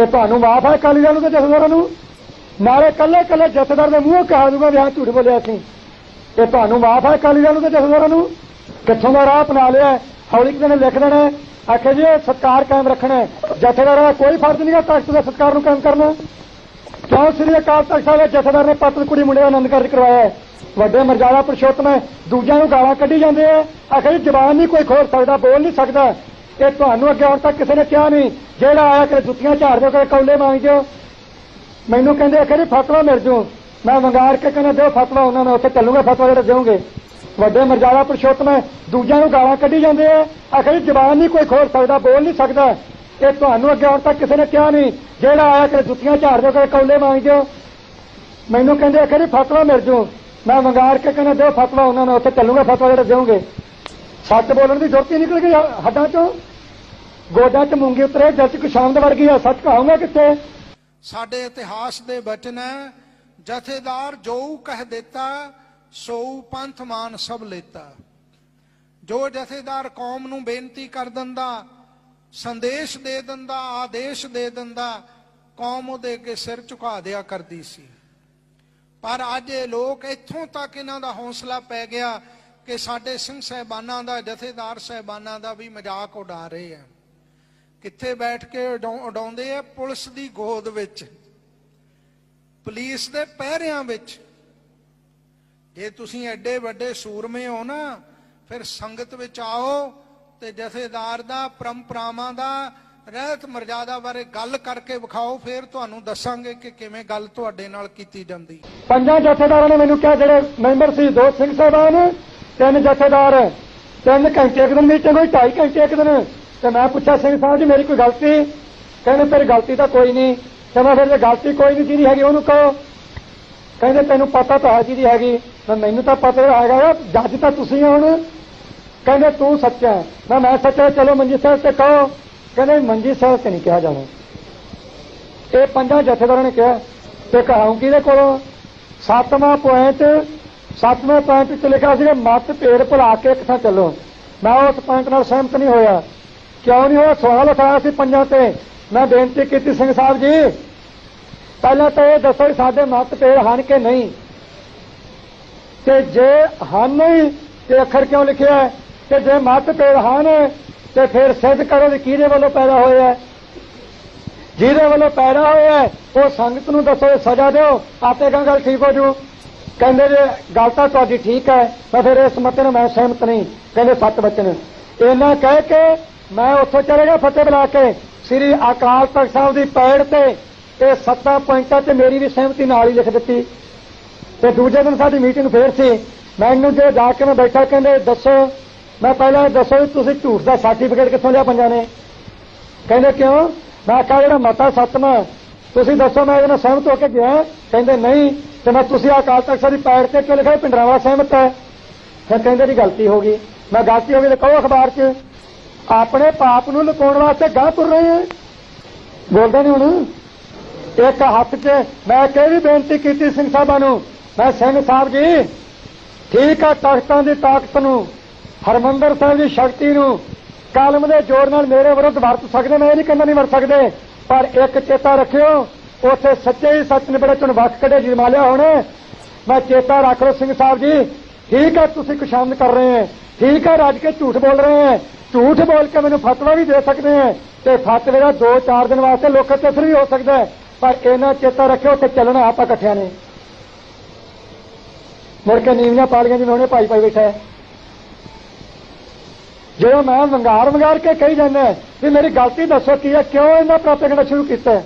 ਇਹ ਤੁਹਾਨੂੰ ਮਾਫ ਹੈ ਅਕਾਲੀ ਦਲ ਨੂੰ ਤੇ ਜਥੇਦਾਰਾਂ ਨੂੰ। ਨਾਲੇ ਕੱਲੇ ਕੱਲੇ ਜਥੇਦਾਰ ਦੇ ਮੂੰਹੋਂ ਕਹਾ ਦੂਗਾ ਵੀ ਹਾਂ ਝੂਠ ਬੋਲਿਆ ਸੀ ਇਹ ਤੁਹਾਨੂੰ ਮਾਫ ਹੈ ਅਕਾਲੀ ਦਲ ਨੂੰ ਤੇ ਜਥੇਦਾਰਾਂ ਨੂੰ। ਕਿੱਥੋਂ ਦਾ ਰਾਹ ਅਪਣਾ ਲਿਆ ਹੈ? ਹੌਲੀ ਕਿਤੇ ਨੇ ਲਿਖ ਦੇਣਾ ਹੈ, ਆਖੇ ਜੀ ਇਹ ਸਤਕਾਰ ਕਾਇਮ ਰੱਖਣਾ ਜਥੇਦਾਰਾਂ ਦਾ ਕੋਈ ਫਰਜ਼ ਨਹੀਂ ਨਹੀਂਗਾ ਤਖਤ ਦੇ ਸਤਕਾਰ ਨੂੰ ਕਾਇਮ ਕਰਨਾ। ਕਿਉਂ ਸ੍ਰੀ ਅਕਾਲ ਤਖਤ ਸਾਹਿਬ ਦੇ ਜਥੇਦਾਰ ਨੇ ਪਤਨ ਕੁੜੀ ਮੁੰਡੇ ਦਾ ਆਨੰਦ ਕਾਰਜ ਕਰਵਾਇਆ ਵੱਡੇ ਮਰਜ਼ਾਦਾ ਪੁਰਸ਼ੋਤਮ ਹੈ। ਦੂਜਿਆਂ ਨੂੰ ਗਾਲਾਂ ਕੱਢੀ ਜਾਂਦੇ ਆ ਆਖੇ ਜੀ ਜ਼ਬਾਨ ਨਹੀਂ ਕੋਈ ਖੋਲ ਸਕਦਾ ਬੋਲ ਨਹੀਂ ਸਕਦਾ। ਇਹ ਤੁਹਾਨੂੰ ਅੱਗੇ ਹੁਣ ਤੱਕ ਕਿਸੇ ਨੇ ਕਿਹਾ ਨਹੀਂ, ਜਿਹੜਾ ਆਇਆ ਕਿ ਜੁੱਤੀਆਂ ਝਾੜ ਦਿਓ ਕਿ ਕੌਲੇ ਮੰਗ ਦਿਓ। ਮੈਨੂੰ ਕਹਿੰਦੇ ਆਖੇ ਜੀ ਫਤਵਾ ਮਿਲ ਜੂ। ਮੈਂ ਵੰਗਾਰ ਕੇ ਕਹਿੰਦਾ, ਦਿਓ ਫਤਵਾ ਉਹਨਾਂ ਨੂੰ, ਉੱਥੇ ਚੱਲੂਗਾ ਫਤਵਾ ਜਿਹੜਾ ਦਿਓਗੇ। ਵੱਡੇ ਮਰਜ਼ਾਦਾ ਪੁਰਸ਼ੋਤਮ ਹੈ, ਦੂਜਿਆਂ ਨੂੰ ਗਾਲਾਂ ਕੱਢੀ ਜਾਂਦੇ ਆ। ਆਖੇ ਜੀ ਜ਼ਬਾਨ ਨਹੀਂ ਕੋਈ ਖੋਲ ਸਕਦਾ, ਬੋਲ ਨਹੀਂ ਸਕਦਾ। ਇਹ ਤੁਹਾਨੂੰ ਅੱਗੇ ਹੁਣ ਤੱਕ ਕਿਸੇ ਨੇ ਕਿਹਾ ਨਹੀਂ, ਜਿਹੜਾ ਆਇਆ ਕਿ ਜੁੱਤੀਆਂ ਝਾੜ ਦਿਓ ਕਿ ਕੌਲੇ ਮੰਗ ਦਿਓ। ਮੈਨੂੰ ਕਹਿੰਦੇ ਆਖੇ ਜੀ ਫਤਵਾ ਮਿਲ ਜੂ। ਮੈਂ ਵੰਗਾਰ ਕੇ ਕਹਿੰਦਾ, ਦਿਓ ਫਤਵਾ ਉਹਨਾਂ ਨੂੰ, ਉੱਥੇ ਚੱਲੂਗਾ ਫਤਵਾ ਜਿਹੜਾ ਦਿਓਗੇ। ਸੱਚ ਬੋਲਣ ਦੀ ਜ਼ਰੂਰਤ ਹੀ ਨਿਕਲ ਗਈ ਹੱਡਾਂ ਚੋਂ। ਗੋਡਾ 'ਚ ਮੂੰਗੀ ਉਤਰੇ ਜੱਜ ਕੁਸ਼ਾਂਦ ਵਰਗੀ ਆ, ਸੱਚ ਕਹਾਂਗਾ ਕਿੱਥੇ? ਸਾਡੇ ਇਤਿਹਾਸ ਦੇ ਬਚਨ ਹੈ, ਜਥੇਦਾਰ ਜੋ ਕਹਿ ਦਿੱਤਾ, ਸੋ ਪੰਥ ਮਾਨ ਸਭ ਲੇਤਾ। ਜੋ ਜਥੇਦਾਰ ਕੌਮ ਨੂੰ ਬੇਨਤੀ ਕਰ ਦਿੰਦਾ, ਸੰਦੇਸ਼ ਦੇ ਦਿੰਦਾ, ਆਦੇਸ਼ ਦੇ ਦਿੰਦਾ, ਕੌਮ ਉਹਦੇ ਅੱਗੇ ਸਿਰ ਝੁਕਾ ਦਿਆ ਕਰਦੀ ਸੀ। ਪਰ ਅੱਜ ਇਹ ਲੋਕ ਇੱਥੋਂ ਤੱਕ ਇਹਨਾਂ ਦਾ ਹੌਸਲਾ ਪੈ ਗਿਆ ਕਿ ਸਾਡੇ ਸਿੰਘ ਸਹਿਬਾਨਾਂ ਦਾ, ਜਥੇਦਾਰ ਸਹਿਬਾਨਾਂ ਦਾ ਵੀ ਮਜ਼ਾਕ ਉਡਾ ਰਹੇ ਆ। ਕਿੱਥੇ ਬੈਠ ਕੇ ਉਡਾਉਂਦੇ ਆ? ਪੁਲਿਸ ਦੀ ਗੋਦ ਵਿੱਚ। ਪੁਲਿਸ ਦੇ ਪਹਿਰਿਆਂ ਵਿੱਚ। ਜੇ ਤੁਸੀਂ ਐਡੇ ਵੱਡੇ ਸੂਰਮੇ ਹੋ ਨਾ, ਫਿਰ ਸੰਗਤ ਵਿੱਚ ਆਓ ਤੇ ਜਥੇਦਾਰ ਦਾ, ਪਰੰਪਰਾਵਾਂ ਦਾ, ਰਹਿਤ ਮਰਜ਼ਾਦਾ ਬਾਰੇ ਗੱਲ ਕਰਕੇ ਵਿਖਾਓ, ਫਿਰ ਤੁਹਾਨੂੰ ਦੱਸਾਂਗੇ ਕਿ ਕਿਵੇਂ ਗੱਲ ਤੁਹਾਡੇ ਨਾਲ ਕੀਤੀ ਜਾਂਦੀ। ਪੰਜਾਂ ਜਥੇਦਾਰਾਂ ਨੇ ਮੈਨੂੰ ਕਿਹਾ, ਜਿਹੜੇ ਮੈਂਬਰ ਸੀ ਦੋ ਸਿੰਘ ਸਾਹਿਬਾਨ ਤਿੰਨ ਜਥੇਦਾਰ ਤਿੰਨ ਘੰਟੇ ਇੱਕ ਦਿਨ ਮੀਟਿੰਗ ਹੋਈ, ਢਾਈ ਘੰਟੇ ਇੱਕ ਦਿਨ। ਤੇ ਮੈਂ ਪੁੱਛਿਆ, ਸਿੰਘ ਸਾਹਿਬ ਜੀ, ਮੇਰੀ ਕੋਈ ਗਲਤੀ? ਕਹਿੰਦੇ, ਤੇਰੀ ਗਲਤੀ ਤਾਂ ਕੋਈ ਨਹੀਂ। ਕਹਿੰਦਾ, ਫਿਰ ਜੇ ਗਲਤੀ ਕੋਈ ਨਹੀਂ ਜਿਹਦੀ ਹੈਗੀ, ਉਹਨੂੰ ਕਹੋ। ਕਹਿੰਦੇ, ਤੈਨੂੰ ਪਤਾ ਤਾਂ ਹੈ ਜਿਹਦੀ ਹੈਗੀ। ਮੈਂ, ਮੈਨੂੰ ਤਾਂ ਪਤਾ ਹੈਗਾ ਜੱਜ ਤਾਂ ਤੁਸੀਂ ਹੁਣ। ਕਹਿੰਦੇ, ਤੂੰ ਸੱਚਾ ਹੈ। ਮੈਂ ਮੈਂ ਸੱਚਾ ਚਲੋ ਮੰਜੀ ਸਾਹਿਬ ਤੇ ਕਹੋ। ਕਹਿੰਦੇ, ਮੰਜੀ ਸਾਹਿਬ ਤੇ ਨਹੀਂ ਕਿਹਾ ਜਾਣਾ। ਇਹ ਪੰਜਾਂ ਜਥੇਦਾਰਾਂ ਨੇ ਕਿਹਾ, ਤੇ ਕਹਾਉਂ ਕਿਹਦੇ ਕੋਲੋਂ? ਸੱਤਵਾਂ ਪੁਆਇੰਟ ਸੱਤਵੇਂ ਪੁਆਇੰਟ ਚ ਲਿਖਿਆ ਸੀ ਮਤ ਭੇੜ ਭੁਲਾ ਕੇ ਇੱਕ ਥਾਂ ਚੱਲੋ। ਮੈਂ ਉਸ ਪੁਆਇੰਟ ਨਾਲ ਸਹਿਮਤ ਨਹੀਂ ਹੋਇਆ। ਕਿਉਂ ਨਹੀਂ ਉਹ ਸਵਾਲ ਉਠਾਇਆ ਸੀ ਪੰਜਾਂ ਤੇ। ਮੈਂ ਬੇਨਤੀ ਕੀਤੀ ਸਿੰਘ ਸਾਹਿਬ ਜੀ ਪਹਿਲਾਂ ਤਾਂ ਇਹ ਦੱਸੋ ਵੀ ਸਾਡੇ ਮਤ ਭੇਦ ਹਨ ਕਿ ਨਹੀਂ? ਤੇ ਜੇ ਹਨ ਨਹੀਂ ਤੇ ਅੱਖਰ ਕਿਉਂ ਲਿਖਿਆ ਹੈ? ਤੇ ਜੇ ਮਤ ਭੇਦ ਹਨ ਤੇ ਫਿਰ ਸਿੱਧ ਕਰੋ ਵੀ ਕਿਹਦੇ ਵੱਲੋਂ ਪੈਦਾ ਹੋਇਆ ਹੈ? ਜਿਹਦੇ ਵੱਲੋਂ ਪੈਦਾ ਹੋਇਆ ਹੈ, ਉਹ ਸੰਗਤ ਨੂੰ ਦੱਸੋ ਇਹ ਸਜ਼ਾ ਦਿਓ। ਆਪੇ ਕਹਾਂ ਗੱਲ ਠੀਕ ਹੋ ਜੂ? ਕਹਿੰਦੇ ਜੇ ਗੱਲ ਤਾਂ ਤੁਹਾਡੀ ਠੀਕ ਹੈ ਤਾਂ ਫਿਰ ਇਸ ਮਤੇ ਨੂੰ ਮੈਂ ਸਹਿਮਤ ਨਹੀਂ। ਕਹਿੰਦੇ ਸੱਤ ਬਚਨ। ਇਹਨਾਂ ਕਹਿ ਕੇ ਮੈਂ ਉੱਥੋਂ ਚਲੇ ਗਿਆ ਫਤਿਹ ਬੁਲਾ ਕੇ। ਸ੍ਰੀ ਅਕਾਲ ਤਖਤ ਸਾਹਿਬ ਦੀ ਪੈੜ ਤੇ ਇਹ ਸੱਤਾਂ ਪੁਆਇੰਟਾਂ ਤੇ ਮੇਰੀ ਵੀ ਸਹਿਮਤੀ ਨਾਲ ਹੀ ਲਿਖ ਦਿੱਤੀ। ਤੇ ਦੂਜੇ ਦਿਨ ਸਾਡੀ ਮੀਟਿੰਗ ਫੇਰ ਸੀ। ਮੈਨੂੰ ਜੇ ਜਾ ਕੇ ਮੈਂ ਬੈਠਾ, ਕਹਿੰਦੇ, ਦੱਸੋ, ਮੈਂ ਪਹਿਲਾਂ ਦੱਸੋ ਵੀ ਤੁਸੀਂ ਝੂਠ ਦਾ ਸਰਟੀਫਿਕੇਟ ਕਿੱਥੋਂ ਲਿਆ ਪੰਜਾਂ ਨੇ? ਕਹਿੰਦੇ, ਕਿਉਂ? ਮੈਂ ਕਿਹਾ, ਜਿਹੜਾ ਮਤਾ ਸੱਤਵਾਂ ਤੁਸੀਂ ਦੱਸੋ, ਮੈਂ ਇਹਦੇ ਨਾਲ ਸਹਿਮਤ ਹੋ ਕੇ ਗਿਆ ਕਹਿੰਦੇ, ਨਹੀਂ, ਤੇ ਮੈਂ ਤੁਸੀਂ ਅਕਾਲ ਤਖਤ ਸਾਹਿਬ ਦੀ ਪੈੜ ਤੇ ਕਿਉਂ ਲਿਖਿਆ? ਪਿੰਡਰਾਵਾ ਸਹਿਮਤ ਹੈ। ਫਿਰ ਕਹਿੰਦੇ ਦੀ ਗਲਤੀ ਹੋ ਗਈ। ਮੈਂ ਗਲਤੀ ਹੋ ਗਈ ਤੇ ਕਹੋ ਅਖਬਾਰ 'ਚ। ਆਪਣੇ ਪਾਪ ਨੂੰ ਲੁਕਾਉਣ ਵਾਸਤੇ ਗਾਹ ਤੁਰ ਰਹੇ ਹੈ। ਬੋਲਦੇ ਨਹੀਂ ਹੁਣ। ਇੱਕ ਹੱਥ 'ਚ ਮੈਂ ਕਿਹੜੀ ਬੇਨਤੀ ਕੀਤੀ ਸਿੰਘ ਸਾਹਿਬਾਂ ਨੂੰ? ਮੈਂ ਸਿੰਘ ਸਾਹਿਬ ਜੀ, ਠੀਕ ਆ ਤਖਤਾਂ ਦੀ ਤਾਕਤ ਨੂੰ, ਹਰਮੰਦਰ ਸਾਹਿਬ ਦੀ ਸ਼ਕਤੀ ਨੂੰ, ਕਲਮ ਦੇ ਜੋਰ ਨਾਲ ਮੇਰੇ ਵਿਰੁੱਧ ਵਰਤ ਸਕਦੇ, ਮੈਂ ਇਹ ਨਹੀਂ ਕਹਿੰਦਾ ਨਹੀਂ ਵਰਤ ਸਕਦੇ, ਪਰ ਇੱਕ ਚੇਤਾ ਰੱਖਿਓ, ਉੱਥੇ ਸੱਚੇ ਹੀ ਸੱਚ ਨਿਬੜੇ ਚੁਣ ਵੱਖ ਕਢੇ ਜਮਾਲਿਆ ਹੁਣ। ਮੈਂ ਚੇਤਾ ਰੱਖ ਲਓ ਸਿੰਘ ਸਾਹਿਬ ਜੀ, ਠੀਕ ਹੈ ਤੁਸੀਂ ਕੁਸ਼ਾਮਦ ਕਰ ਰਹੇ ਹੈ, ਠੀਕ ਹੈ ਰੱਜ ਕੇ ਝੂਠ ਬੋਲ ਰਹੇ ਹੈ ਝੂਠ ਬੋਲ ਕੇ ਮੈਨੂੰ ਫਤਵਾ ਵੀ ਦੇ ਸਕਦੇ ਹੈ ਤੇ ਫਤਵੇ ਦਾ 2-4 ਦਿਨ ਵਾਸਤੇ ਲੋਕਾਂ ਤੇ ਅਸਰ ਵੀ ਹੋ ਸਕਦਾ ਹੈ ਪਰ ਇਹਨਾਂ ਚੇਤਾ ਰੱਖਿਓ ਤੇ ਚੱਲਣਾ ਆਪਾਂ ਇਕੱਠਿਆਂ ਨੇ ਮੁੜ ਕੇ ਨੀਵੀਆਂ ਪਾਲੀਆਂ ਜਿਵੇਂ ਉਹਨੇ ਭਾਈ ਭਾਈ ਬੈਠਾ ਹੈ ਜਦੋਂ ਮੈਂ ਵੰਗਾਰ ਵੰਗਾਰ ਕੇ ਕਹੀ ਜਾਂਦਾ ਵੀ ਮੇਰੀ ਗਲਤੀ ਦੱਸੋ ਕੀ ਹੈ ਕਿਉਂ ਇਹਨਾਂ ਪ੍ਰੋਪੇਗੈਂਡਾ ਸ਼ੁਰੂ ਕੀਤਾ